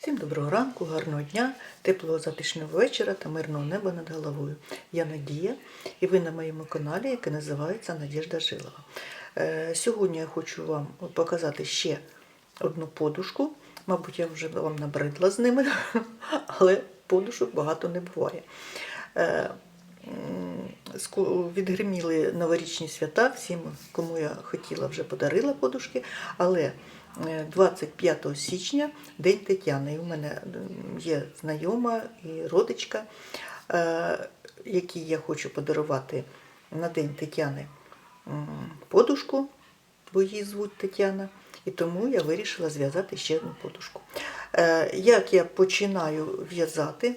Всім доброго ранку, гарного дня, теплого затишного вечора та мирного неба над головою. Я Надія, і ви на моєму каналі, який називається Надіжда Жилова. Е, Сьогодні я хочу вам показати ще одну подушку. Мабуть, я вже вам набридла з ними, але подушок багато не буває. Е, Відгриміли новорічні свята, всім, кому я хотіла, вже подарила подушки, але 25 січня День Тетяни. У мене є знайома і родичка, е, якій я хочу подарувати на День Тетяни подушку, бо її звуть Тетяна. І тому я вирішила зв'язати ще одну подушку. Е, Як я починаю в'язати,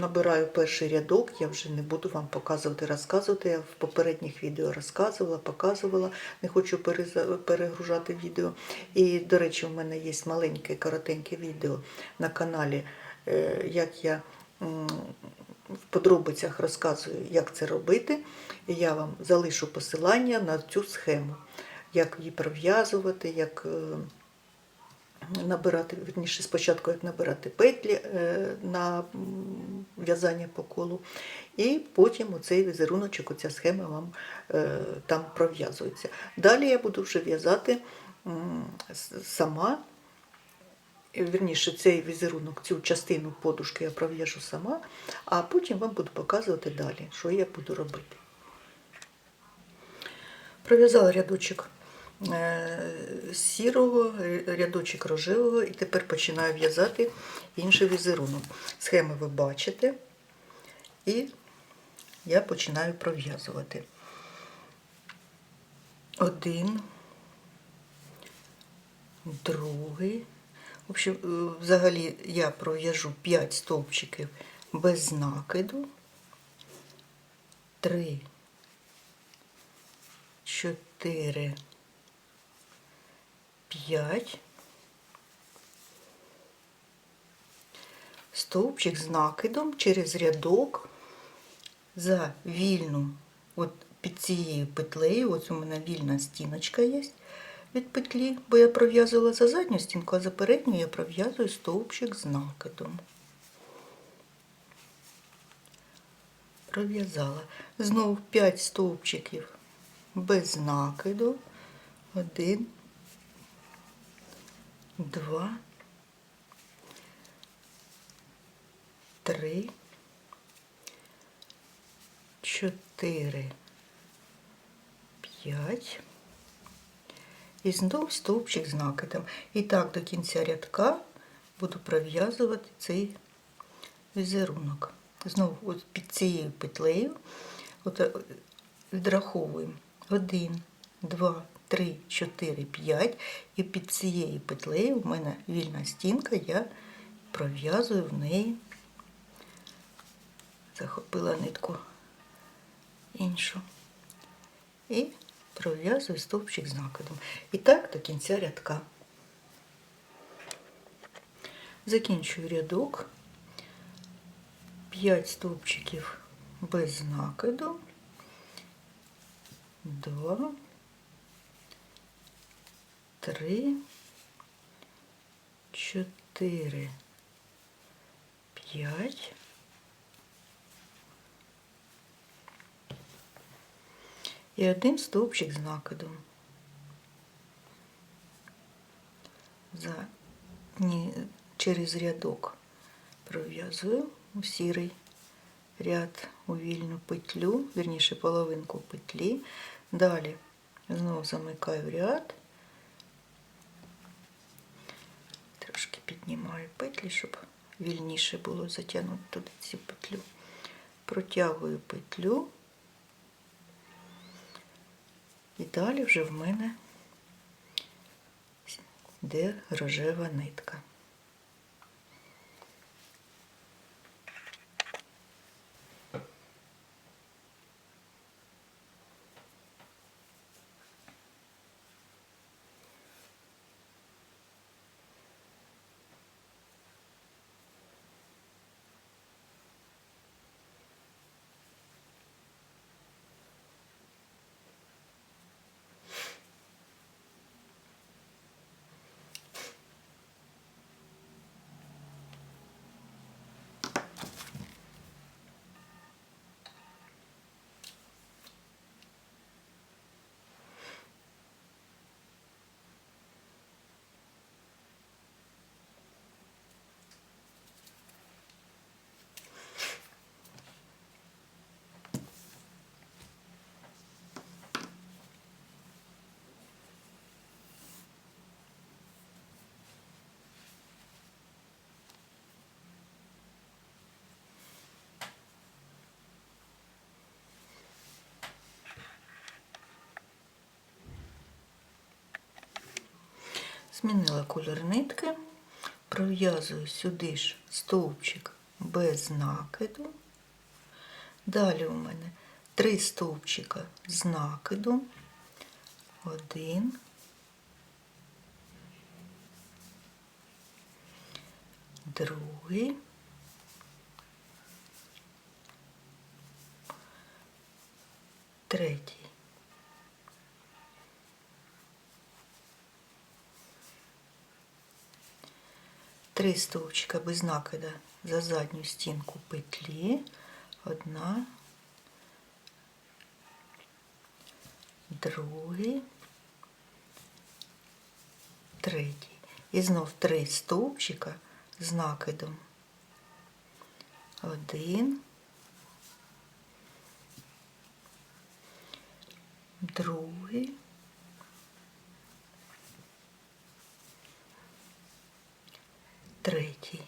набираю перший рядок, я вже не буду вам показувати, розказувати. Я в попередніх відео розказувала, показувала, не хочу перегружати відео. І, до речі, у мене є маленьке, коротеньке відео на каналі, е, як я в подробицях розказую, як це робити. І я вам залишу посилання на цю схему, як її пров'язувати, як е, набирати, верніше, спочатку як набирати петлі е, на в'язання по колу, і потім оцей візеруночок, оця схема вам е, там пров'язується. Далі я буду вже в'язати сама. Вірніше, цей візерунок, цю частину подушки я пров'яжу сама, а потім вам буду показувати далі, що я буду робити. Пров'язала рядочок сірого, е, рядочок рожевого, і тепер починаю в'язати інший візерунок. Схеми ви бачите, і я починаю пров'язувати. Один, другий. В общем, е, взагалі я пров'яжу 5 стовпчиків без накиду. 3, 4, 5. Стовпчик з накидом через рядок за вільну, от під цією петлею, ось у мене вільна стіночка є від петлі, бо я пров'язувала за задню стінку, а за передню я пров'язую стовпчик з накидом. Пров'язала. Знову 5 стовпчиків без накиду. Один, два, три, чотири, п'ять. І знову стовпчик з накидом. І так до кінця рядка буду пров'язувати цей візерунок. Знову от під цією петлею от е, відраховуємо 1, 2, 3, 4, 5. І під цією петлею в мене вільна стінка, я пров'язую в неї, захопила нитку іншу. І пров'язую стовпчик з накидом. І так до кінця рядка. Закінчую рядок. 5 стовпчиків без накиду. 2, 3, 4, 5. І один стовпчик з накидом. За, ні, через рядок пров'язую у сірий ряд у вільну петлю, вірніше половинку петлі. Далі знову замикаю ряд, піднімаю петлі, щоб вільніше було затягнути туди цю петлю. Протягую петлю. І далі вже в мене йде рожева нитка. Змінила колір нитки, пров'язую сюди ж стовпчик без накиду. Далі у мене три стовпчика з накидом. Один. Другий. Третій. Три стовпчика без накида за задню стінку петлі. Одна, другий, третій. І знов три стовпчика з накидом. Один, другий, третій.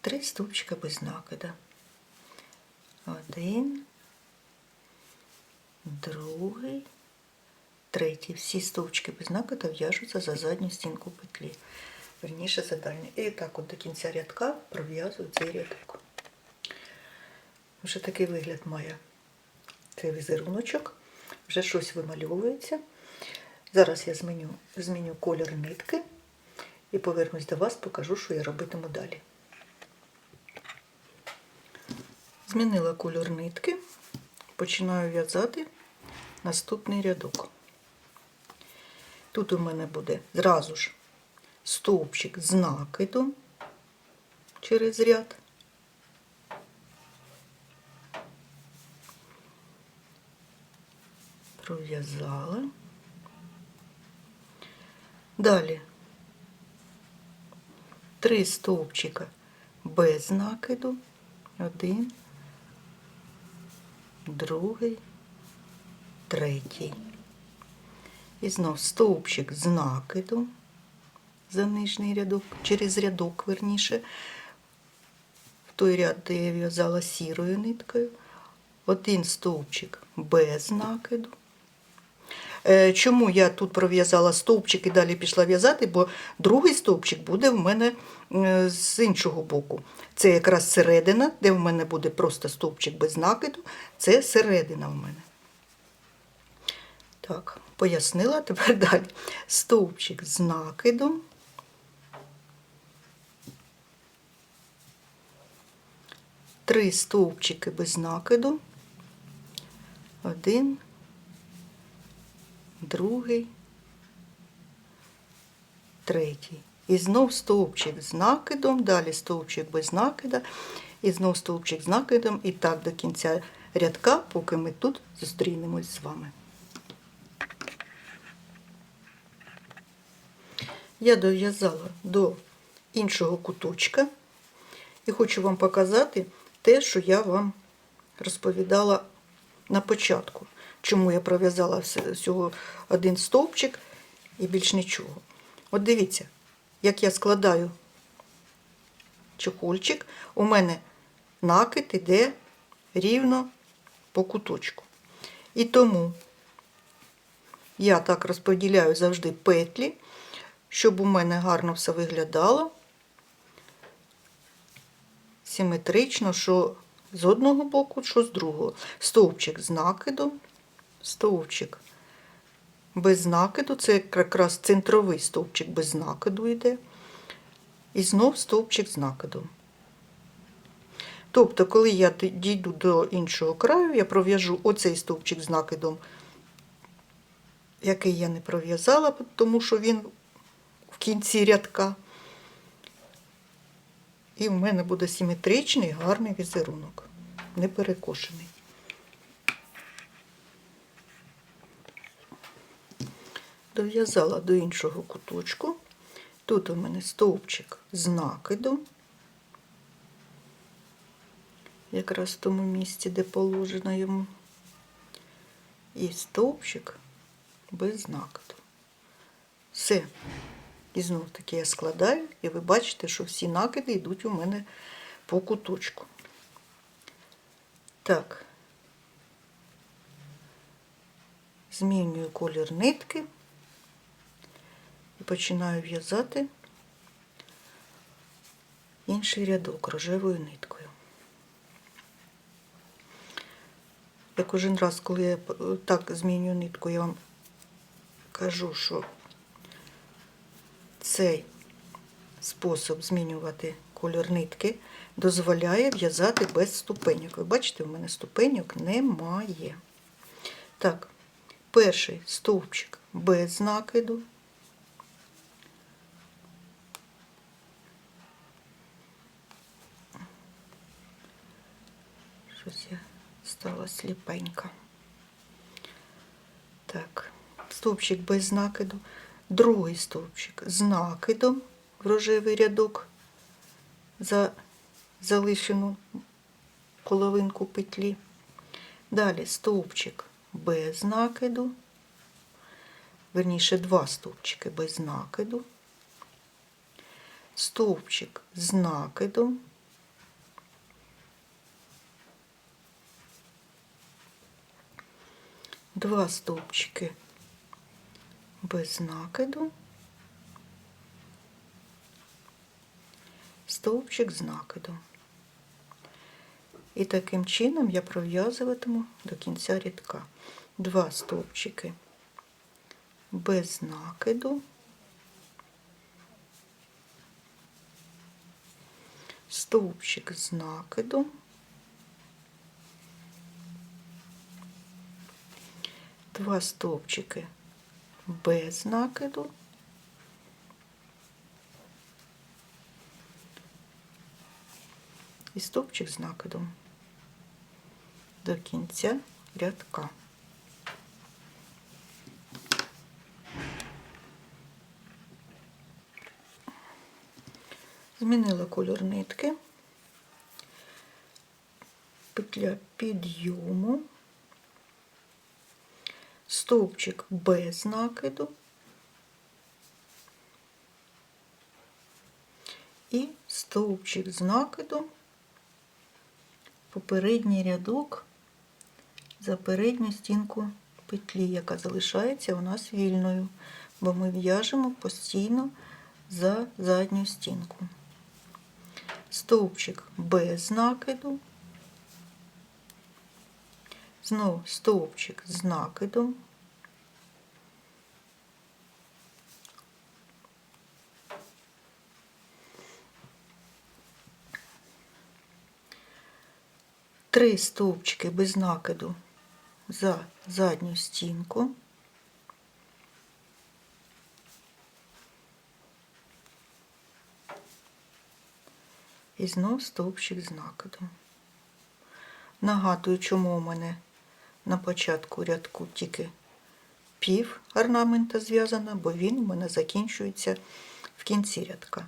Три стовпчика без накида. Один, другий, третій. Всі стовпчики без накида в'яжуться за задню стінку петлі. Верніше за дальню. І так от до кінця рядка пров'язую цей рядок. Вже такий вигляд має цей візеруночок. Вже щось вимальовується. Зараз я зміню, зміню колір нитки і повернусь до вас, покажу, що я робитиму далі. Змінила кольор нитки, починаю в'язати наступний рядок. Тут у мене буде зразу ж стовпчик з накидом через ряд. Пров'язала. Далі три стовпчика без накиду. Один, другий, третій. І знов стовпчик з накидом за нижній рядок, через рядок, верніше, в той ряд, де я в'язала сірою ниткою. Один стовпчик без накиду. Е, Чому я тут пров'язала стовпчик і далі пішла в'язати, бо другий стовпчик буде в мене е, з іншого боку. Це якраз середина, де в мене буде просто стовпчик без накиду, це середина в мене. Так, пояснила тепер далі. Стовпчик з накидом. Три стовпчики без накиду. Один, другий, третій. І знов стовпчик з накидом, далі стовпчик без накида, і знов стовпчик з накидом, і так до кінця рядка, поки ми тут зустрінемось з вами. Я дов'язала до іншого куточка і хочу вам показати те, що я вам розповідала на початку. Чому я пров'язала всього один стовпчик і більш нічого. От дивіться, як я складаю чехольчик, у мене накид іде рівно по куточку. І тому я так розподіляю завжди петлі, щоб у мене гарно все виглядало симетрично, що з одного боку, що з другого. Стовпчик з накидом, стовпчик без накиду, це якраз центровий стовпчик без накиду йде. І знов стовпчик з накидом. Тобто, коли я дійду до іншого краю, я пров'яжу оцей стовпчик з накидом, який я не пров'язала, тому що він в кінці рядка. І в мене буде симетричний гарний візерунок, не перекошений. Дов'язала до іншого куточку. Тут у мене стовпчик з накидом, якраз в тому місці, де положено йому, і стовпчик без накиду. Все. І знов таки я складаю, і ви бачите, що всі накиди йдуть у мене по куточку. Так, змінюю колір нитки і починаю в'язати інший рядок рожевою ниткою. Я кожен раз, коли я так змінюю нитку, я вам кажу, що цей спосіб змінювати колір нитки дозволяє в'язати без ступеньок. Ви бачите, в мене ступеньок немає. Так, перший стовпчик без накиду. Щось я стала сліпенька. Так, стовпчик без накиду. Другий стовпчик з накидом в рожевий рядок за залишену половинку петлі. Далі стовпчик без накиду. Верніше, два стовпчики без накиду. Стовпчик з накидом. Два стовпчики без накиду. Стовпчик з накидом. І таким чином я пров'язуватиму до кінця рядка. Два стовпчики без накиду. Стовпчик з накидом. Два стовпчики без накиду. І стовпчик з накидом до кінця рядка. Змінила кольор нитки, петля підйому, стовпчик без накиду. І стовпчик з накидом попередній рядок за передню стінку петлі, яка залишається у нас вільною, бо ми в'яжемо постійно за задню стінку. Стовпчик без накиду, знову стовпчик з накидом. Три стовпчики без накиду за задню стінку. І знов стовпчик з накидом. Нагадую, чому у мене на початку рядку тільки пів орнамента зв'язано, бо він у мене закінчується в кінці рядка.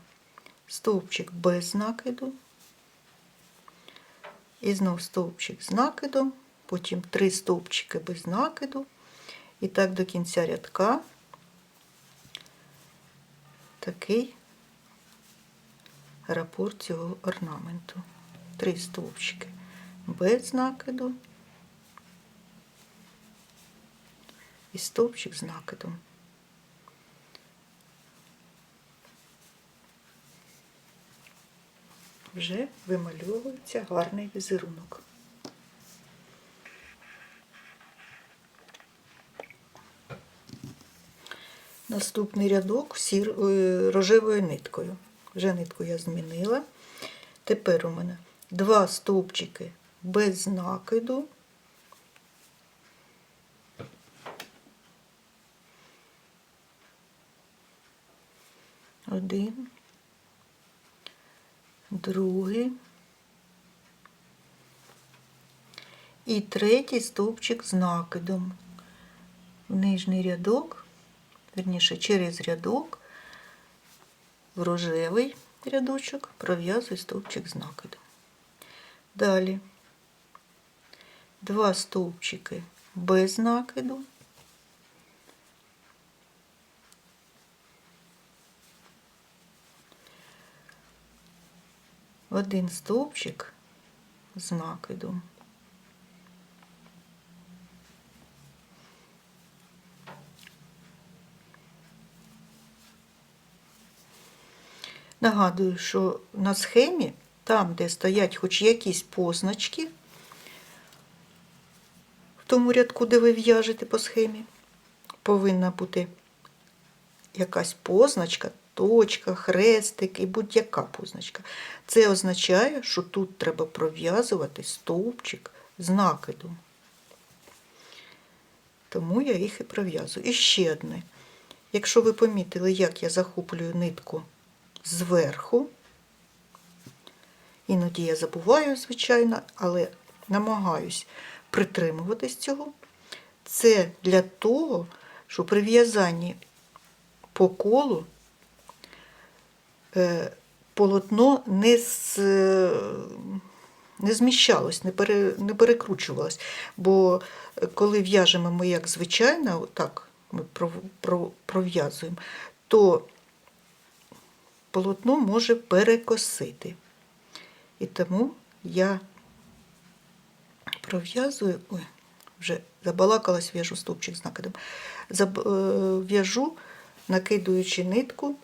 Стовпчик без накиду. І знов стовпчик з накидом, потім три стовпчики без накиду. І так до кінця рядка такий рапорт цього орнаменту. Три стовпчики без накиду і стовпчик з накидом. Вже вимальовується гарний візерунок. Наступний рядок сір... е, рожевою ниткою. Вже нитку я змінила. Тепер у мене два стовпчики без накиду. Один, другий і третій стовпчик з накидом. В нижній рядок, верніше через рядок, в рожевий рядочок пров'язую стовпчик з накидом. Далі два стовпчики без накиду. один стовпчик з накидом. Нагадую, що на схемі, там, де стоять хоч якісь позначки, в тому рядку, де ви в'яжете по схемі, повинна бути якась позначка точка, хрестик і будь-яка позначка. Це означає, що тут треба пров'язувати стовпчик з накидом. Тому я їх і пров'язую. І ще одне. Якщо ви помітили, як я захоплюю нитку зверху, іноді я забуваю, звичайно, але намагаюсь притримуватись цього. Це для того, щоб при в'язанні по колу полотно не, з, не зміщалось, не, пере, не перекручувалось. Бо е, коли в'яжемо ми як звичайно, так ми пров- пров- пров'язуємо, то полотно може перекосити. І тому я пров'язую, ой, вже забалакалась, в'яжу стовпчик з накидом. Е, В'яжу, накидуючи нитку,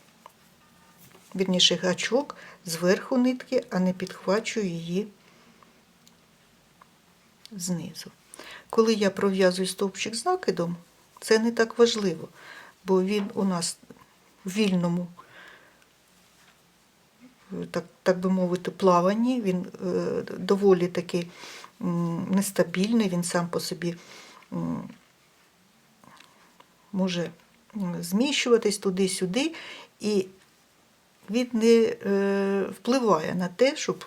вірніше гачок зверху нитки, а не підхвачую її знизу. Коли я пров'язую стовпчик з накидом, це не так важливо, бо він у нас в вільному, е, так, так би мовити, плаванні, він е, доволі таки м, нестабільний, він сам по собі м, може зміщуватись туди-сюди, і він не е, впливає на те, щоб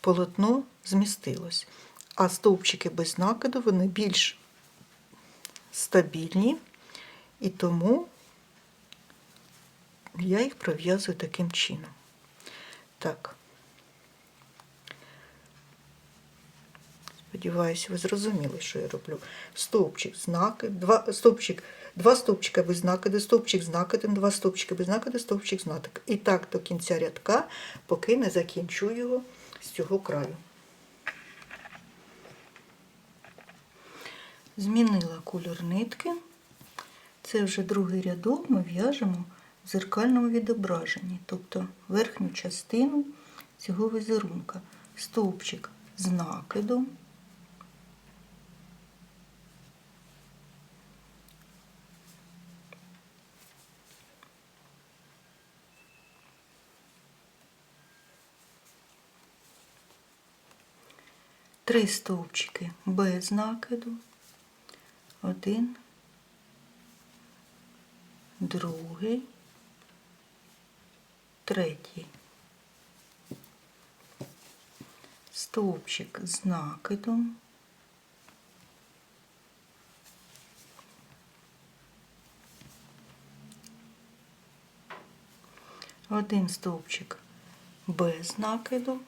полотно змістилось. А стовпчики без накиду вони більш стабільні, і тому я їх пров'язую таким чином. Так. Сподіваюся, ви зрозуміли, що я роблю. Стовпчик з накид, два, стовпчик, два стовпчика без накиду, стовпчик з накидом, два стовпчика без накиду, стовпчик з накидом. І так до кінця рядка, поки не закінчу його з цього краю. Змінила кольор нитки. Це вже другий рядок ми в'яжемо в зеркальному відображенні, тобто верхню частину цього візерунка. Стовпчик з накидом. Три стовпчики без накиду. Один, другий, третій. Стовпчик з накидом. Один стовпчик без накиду.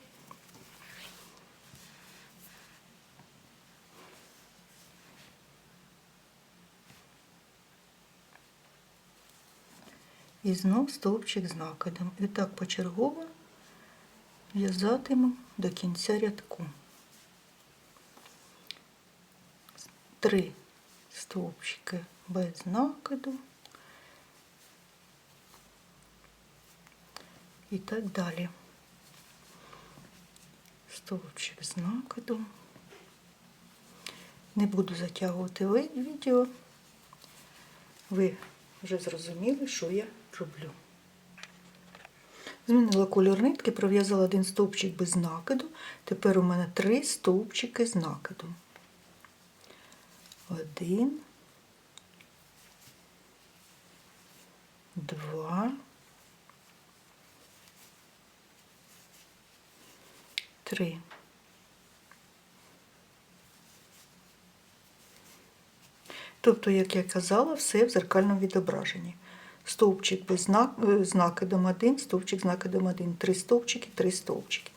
І знов стовпчик з накидом. І так почергово в'язатиму до кінця рядку. Три стовпчики без накиду. І так далі. Стовпчик з накидом. Не буду затягувати відео. Ви вже зрозуміли, що я роблю. Змінила кольор нитки, пров'язала один стовпчик без накиду. Тепер у мене три стовпчики з накидом. Один, два, три. Тобто, як я казала, все в зеркальному відображенні. Стовпчик без знак, е, з накидом один, стовпчик з накидом один. Три стовпчики, три стовпчики.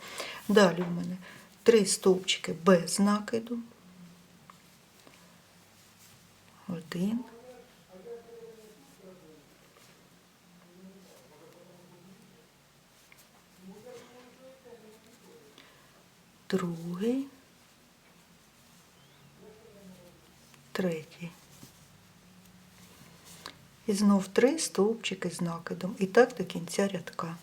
Далі в мене три стовпчики без накиду. Один. Другий. Третій. І знов три стовпчики з накидом. І так до кінця рядка.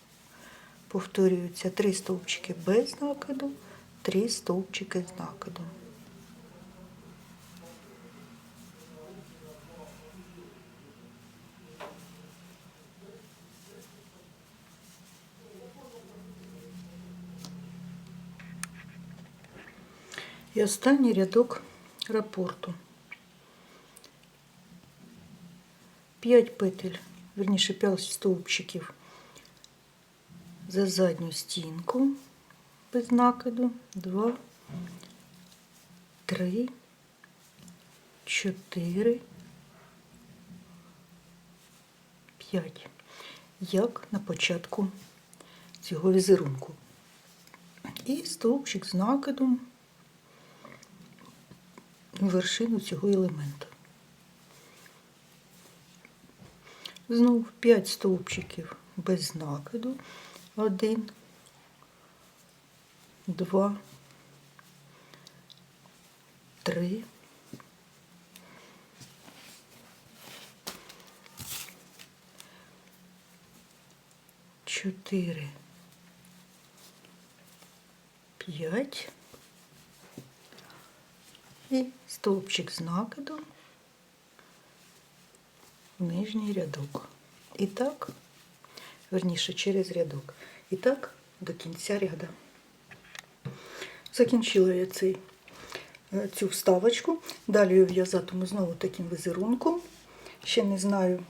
повторюються три стовпчики без накиду, три стовпчики з накидом. І останній рядок рапорту. 5 петель, верніше 5 стовпчиків за задню стінку без накиду. 2, 3, 4, 5. Як на початку цього візерунку. І стовпчик з накидом у вершину цього елементу. Знову 5 стовпчиків без накиду. 1, 2, 3, 4, 5 і стовпчик з накидом нижній рядок. І так, верніше, через рядок. І так до кінця ряда. Закінчила я цей, е, цю вставочку. Далі в'язатиму знову таким візерунком. Ще не знаю,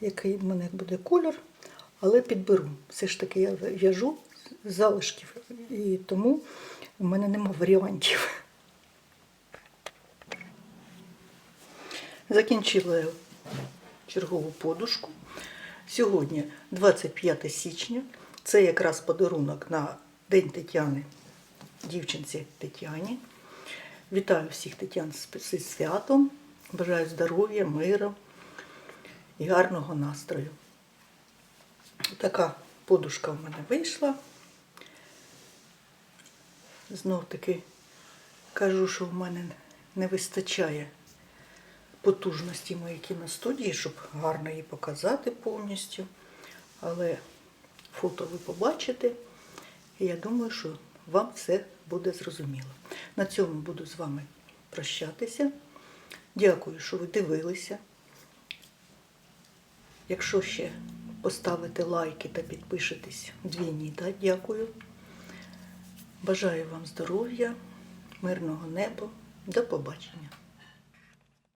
який в мене буде кольор, але підберу. Все ж таки я в'яжу з залишків, і тому в мене нема варіантів. Закінчила я чергову подушку. Сьогодні 25 січня. Це якраз подарунок на День Тетяни, дівчинці Тетяні. Вітаю всіх Тетян з святом. Бажаю здоров'я, миру і гарного настрою. Така подушка в мене вийшла. Знов таки кажу, що в мене не вистачає потужності моєї кіностудії, щоб гарно її показати повністю. Але фото ви побачите, і я думаю, що вам все буде зрозуміло. На цьому буду з вами прощатися. Дякую, що ви дивилися. Якщо ще поставите лайки та підпишетесь двійні, да, дякую. Бажаю вам здоров'я, мирного неба. До побачення.